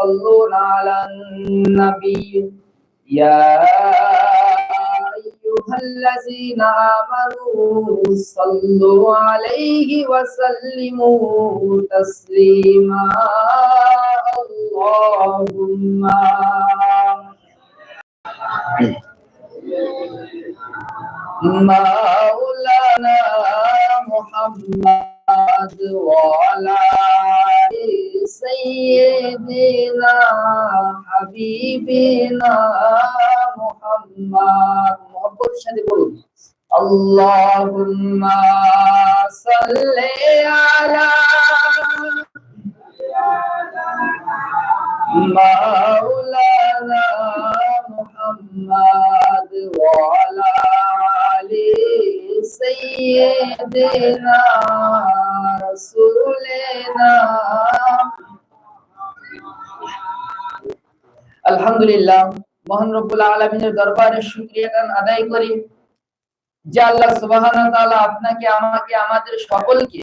يصلون على النبي. يا أيها الذين آمنوا صلوا عليه وسلموا تسليما. اللهم مولانا محمد اللهم صل على مولانا محمد وعلى آل سيدنا رسولنا আলহামদুলিল্লাহ মহান রব্বুল আলমিনের দরবারে শুক্রিয়া গান আদায় করি যে আল্লাহ সুবহানাহু আপনাকে, আমাকে, আমাদের সকলকে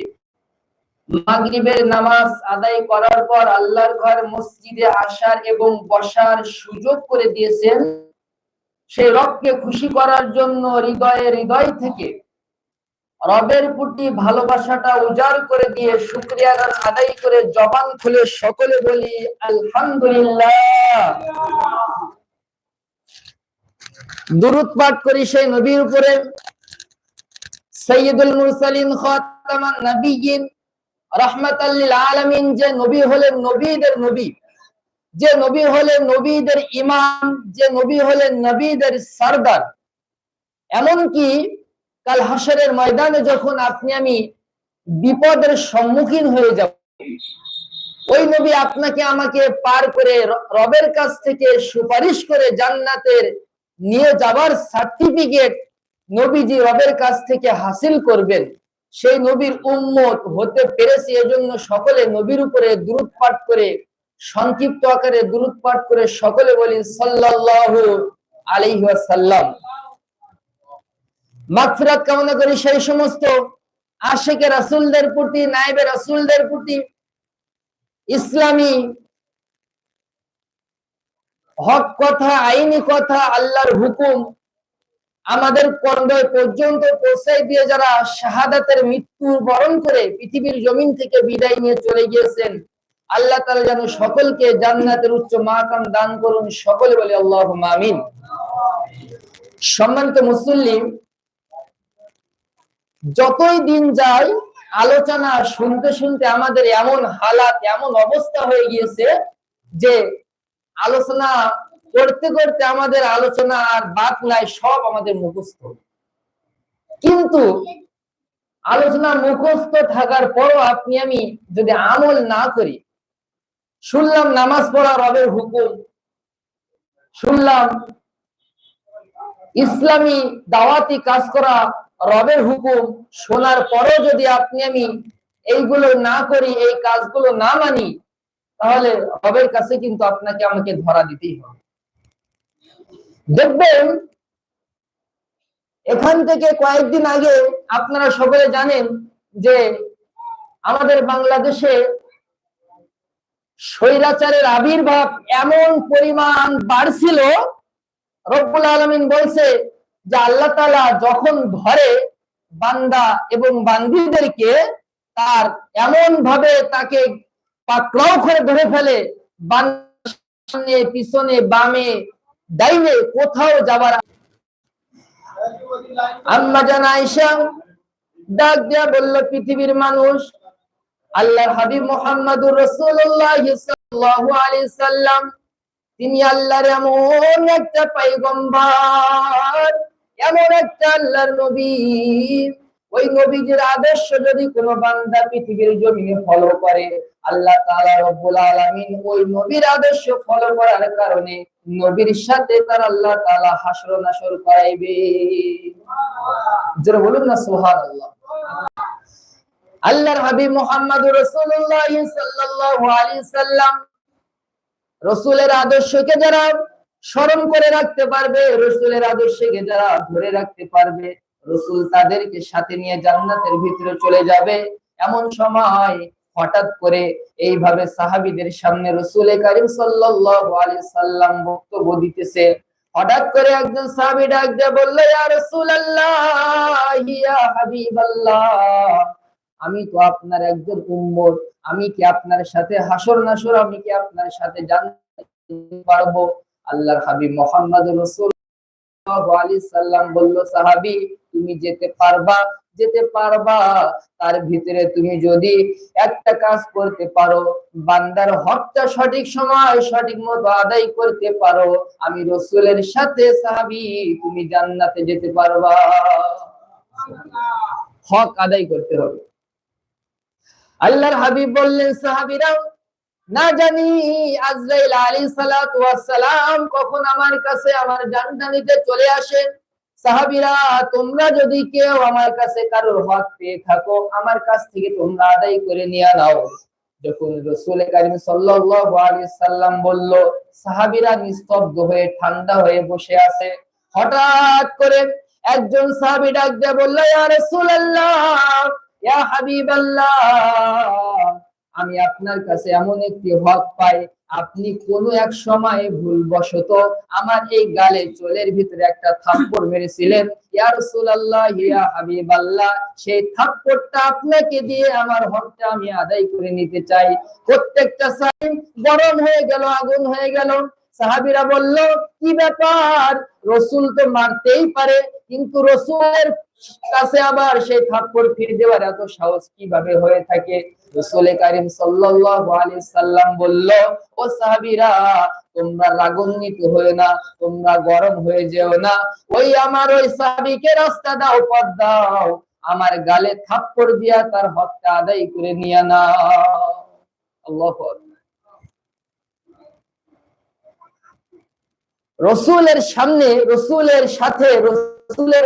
মাগরিবের নামাজ আদায় করার পর আল্লাহর ঘর মসজিদে আসার এবং বসার সুযোগ করে দিয়েছেন। সেই রবকে খুশি করার জন্য হৃদয়ে হৃদয় থেকে রবের প্রতি ভালোবাসাটা উজাড় করে দিয়ে শুক্রিয়া আদায় করে জবান খুলে সকলে বলি, আলহামদুলিল্লাহ। দুরুদ পাঠ করি সেই নবীর উপরে। সৈয়দুল মুরসালিন খাতামান নবিয়িন রহমাতাল্লিল আলামিন, যে নবী হলেন নবীদের নবী। যে নবী হলেন নবীদের ইমাম, যে নবী হলেন নবীদের সরদার। এমনকি কাল হাসরের ময়দানে যখন আপনি আমি বিপদের সম্মুখীন হয়ে যাব, ওই নবী আপনাকে আমাকে পার করে রবের কাছ থেকে সুপারিশ করে জান্নাতের নিয়ে যাবার সার্টিফিকেট নবীজি রবের কাছ থেকে হাসিল করবেন। সেই নবীর উম্মত হতে পেরেছি এজন্য সকলে নবীর উপরে দূরত পাঠ করে, সংক্ষিপ্ত আকারে দূরত পাঠ করে সকলে বলি সাল্লাল্লাহু আলাইহি ওয়াসাল্লাম। কামনা করি সেই সমস্ত আশেকে রাসূলদের প্রতি, নায়েবে রাসূলদের প্রতি, ইসলামী হক কথা, আইনি কথা, আল্লাহর হুকুম আমাদের কর্মে পর্যন্ত পৌঁছাই দিয়ে যারা শাহাদাতের মৃত্যু বরণ করে পৃথিবীর জমিন থেকে বিদায় নিয়ে চলে গিয়েছেন, আল্লাহ তালা যেন সকলকে জান্নাতের উচ্চ মাকাম দান করুন সকলে বলে আল্লাহ মামিন সম্মানিত মুসল্লিম যতই দিন যায়, আলোচনা শুনতে শুনতে আমাদের এমন হালাত, এমন অবস্থা হয়ে গিয়েছে যে আলোচনা করতে করতে আমাদের আলোচনা আর নাই, সব আমাদের মুখস্থ। কিন্তু আলোচনা মুখস্থ থাকার পরও আপনি, আমি যদি আমল না করি, শুনলাম নামাজ পড়া রবের হুকুম, শুনলাম ইসলামী দাওয়াতি কাজ করা রবের হুকুম, শোনার পরেও যদি আপনি, আমি এইগুলো না করি, এই কাজগুলো না মানি তাহলে রবের কাছে কিন্তু আপনাকে আমাকে ধরা দিতেই হবে। দেখবেন, এখান থেকে কয়েকদিন আগে আপনারা সকলে জানেন যে আমাদের বাংলাদেশে স্বৈরাচারের আবির্ভাব এমন পরিমাণ বাড়ছিল, রব্বুল আলমিন বলছে যে আল্লাহ তালা যখন ধরে বান্দা এবং বান্দিদেরকে, তার এমন ভাবে তাকে পাকড়াও করে ধরে ফেলে সামনে পিছনে, বামে, ডাইনে কোথাও যাবার আম্মা জান আয়েশা ডাক দিয়া বলল, পৃথিবীর মানুষ, আল্লাহর হাবিব মুহাম্মদুর আলাইহি সাল্লাম, তিনি আল্লাহর এমন একটা পয়গম্বর, এমন একটা আল্লাহর নবী। ওই নবীজির আদর্শ যদি কোনো বান্দা পৃথিবীর জমিনে ফলো করে আল্লাহ তাআলা রব্বুল আলামিন ওই নবীর আদর্শ ফলো করার কারণে নবীর সাথে তার আল্লাহ তাআলা হাসর নাসর করাইবে। যারা বলুন না সুবহানাল্লাহ। আল্লাহর হাবিব মুহাম্মদুর রাসূলুল্লাহ সাল্লাল্লাহু আলাইহি সাল্লাম রসুলের আদর্শকে যারা স্মরণ করে রাখতে পারবে রসুলের আদর্শকে যারা ধরে রাখতে পারবে রসুল তাদেরকে সাথে নিয়ে জান্নাতের ভিতরে চলে যাবে। এমন সময় হঠাৎ করে এইভাবে সাহাবিদের সামনে রসুল করিম সাল্লাম বক্তব্য দিতেছে। হঠাৎ করে একজন ডাক দিয়ে আমি তো আপনার একজন আমি কি আপনার সাথে হাসর নাসর, আমি কি আপনার সাথে জানতে পারব? আল্লাহর হাবিব মোহাম্মদ রসুল সাল্লাম বলল, সাহাবি তুমি যেতে পারবা যেতে পারবা। তার ভিতরে তুমি যদি একটা কাজ করতে পারো, বান্দার হকটা সঠিক সময়, সঠিক মতো আদায় করতে পারো, আমি রসুলের সাথে সাহাবি, তুমি জান্নাতে যেতে পারবা। হক আদায় করতে হবে। আল্লাহর হাবিব বললেন, সাহাবিরা, না জানি, আজরাইল ওয়াস সালাম কখন আমার কাছে আমার জানটা নিতে চলে আসেন সাহাবিরা, তোমরা যদি কেউ আমার কাছে কারোর হক পেয়ে থাকো, আমার কাছ থেকে তোমরা আদায় করে নিয়ে নাও। যখন রসুল করিম সাল্লাল্লাহু সাল্লাম বলল, সাহাবিরা নিস্তব্ধ হয়ে, ঠান্ডা হয়ে বসে আছে। হঠাৎ করে একজন সাহাবী ডাক দিয়ে বলল, ইয়া রাসূলুল্লাহ, ইয়া হাবিবাল্লাহ। আমি আপনার কাছে এমন একটি হক পাই, আপনি কোন এক সময় ভুলবশত আমার এই গালে চোলের ভিতরে একটা থাপ্পড় মেরেছিলেন। সেই থাপ্পড়টা আপনাকে দিয়ে আমার হকটা আমি আদায় করে নিতে চাই। প্রত্যেকটা সাইন গরম হয়ে গেল, আগুন হয়ে গেল। সাহাবিরা বলল, কি ব্যাপার? রসুল তো মারতেই পারে, কিন্তু রসুলের কাছে আবার সেই থাপ্পড় ফিরে দেওয়ার এত সাহস কীভাবে হয়ে থাকে? রসুল করিম সাল্লাল্লাহু সাল্লাম বলল, ও সাহাবীরা, তোমরা রাগান্বিত হয়ে না, তোমরা গরম হয়ে যেও না। ওই আমার ওই সাহাবীকে রাস্তা দাও, পথ দাও। আমার গালে থাপ্পড় দিয়া তার হকটা আদায় করে নিয়ে না আল্লাহু রসুলের সামনে, রসুলের সাথে, রসুলের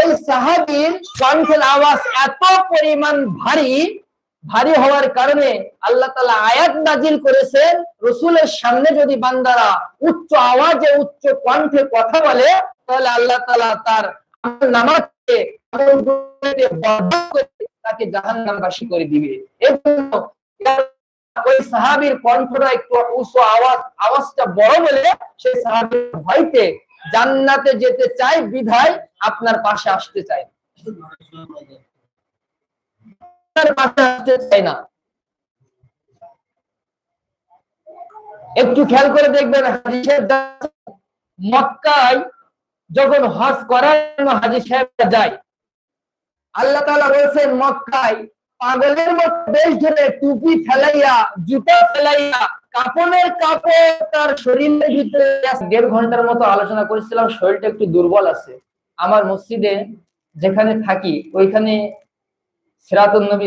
এই সাহাবীর কণ্ঠের আওয়াজ এত পরিমাণ ভারী ভারী হওয়ার কারণে আল্লাহ আয়াত নাজিল করেছেন, রসুলের সামনে যদি বান্দারা উচ্চ আওয়াজে, উচ্চ কণ্ঠে কথা বলে, তাহলে আল্লাহ তাআলা তার নামাজকে তাকে জাহান্নামবাসী করে দিবে। এজন্য ওই সাহাবীর কণ্ঠটা একটু উচ্চ আওয়াজ, আওয়াজটা বড় বলে সেই সাহাবীর ভয়তে জান্নাতে যেতে চায় বিধায় আপনার পাশে আসতে চায় না। একটু খেয়াল করে দেখবেন সাহেব মক্কায় যখন হজ করার জন্য হাজি সাহেব যায়। আল্লাহ তাআলা বলছেন, মক্কায় পাগলের মতো বেশ ধরে টুপি ফেলাইয়া, জুতা ফেলাইয়া কাপড়ের কাপড় তার শরীরের ভিতরে দেড় ঘণ্টার মতো আলোচনা করেছিলাম, শরীরটা একটু দুর্বল আছে। আমার মসজিদে যেখানে থাকি, ওইখানে সিরাতুল নবী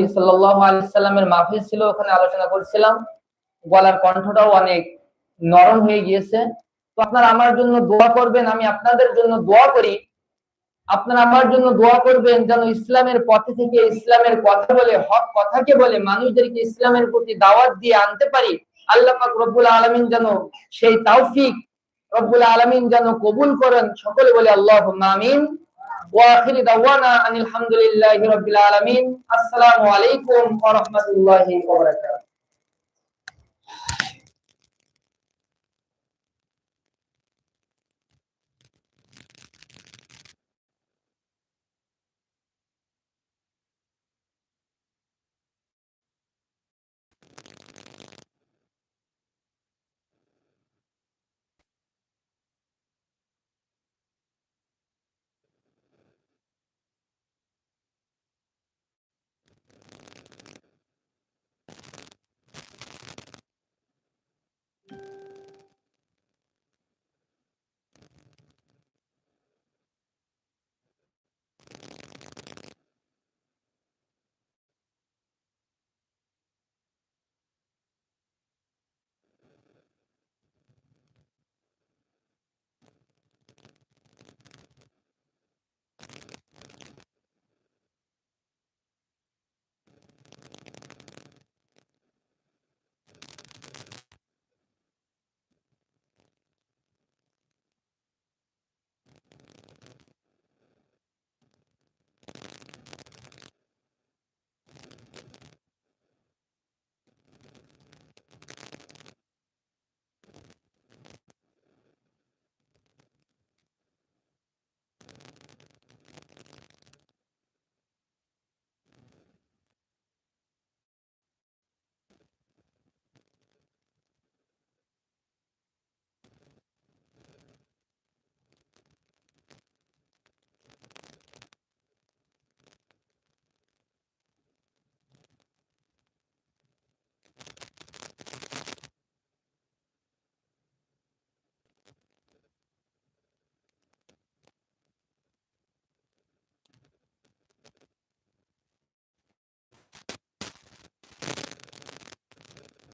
মাহফিল ছিল, ওখানে আলোচনা করছিলাম। গলার কণ্ঠটাও অনেক নরম হয়ে গিয়েছে। তো আপনারা আমার জন্য দোয়া করবেন, আমি আপনাদের জন্য দোয়া করি। আপনারা আমার জন্য দোয়া করবেন যেন ইসলামের পথে থেকে ইসলামের কথা বলে, হক কথাকে বলে মানুষদেরকে ইসলামের প্রতি দাওয়াত দিয়ে আনতে পারি। আল্লাহ পাক রব্বুল আলমিন যেন সেই তাওফিক রব্বুল আলমিন যেন কবুল করেন। সকলে বলে আল্লাহ আমিন। ওয়া دعوانا ان الحمد لله رب العالمين السلام عليكم ورحمه الله বারাকাতুহু।